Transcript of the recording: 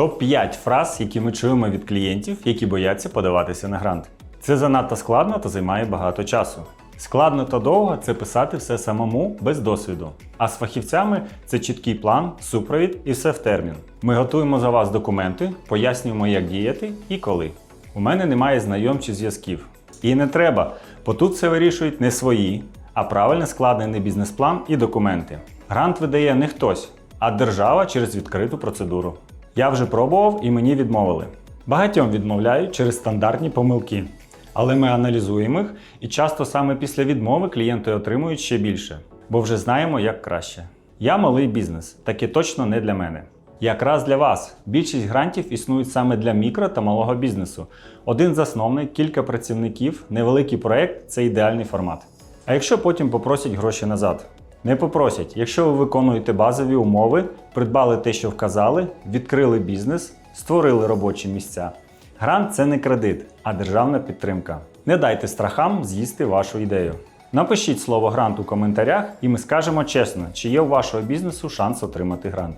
Топ-5 фраз, які ми чуємо від клієнтів, які бояться подаватися на грант. Це занадто складно та займає багато часу. Складно та довго це писати все самому без досвіду. А з фахівцями це чіткий план, супровід і все в термін. Ми готуємо за вас документи, пояснюємо, як діяти і коли. У мене немає знайомчих зв'язків. І не треба, бо тут все вирішують не свої, а правильно складений бізнес-план і документи. Грант видає не хтось, а держава через відкриту процедуру. Я вже пробував і мені відмовили. Багатьом відмовляють через стандартні помилки. Але ми аналізуємо їх і часто саме після відмови клієнти отримують ще більше, бо вже знаємо, як краще. Я малий бізнес, таке точно не для мене. Якраз для вас більшість грантів існують саме для мікро та малого бізнесу. Один засновник, кілька працівників, невеликий проект це ідеальний формат. А якщо потім попросять гроші назад? Не попросять, якщо ви виконуєте базові умови, придбали те, що вказали, відкрили бізнес, створили робочі місця. Грант це не кредит, а державна підтримка. Не дайте страхам з'їсти вашу ідею. Напишіть слово грант у коментарях, і ми скажемо чесно, чи є у вашого бізнесу шанс отримати грант.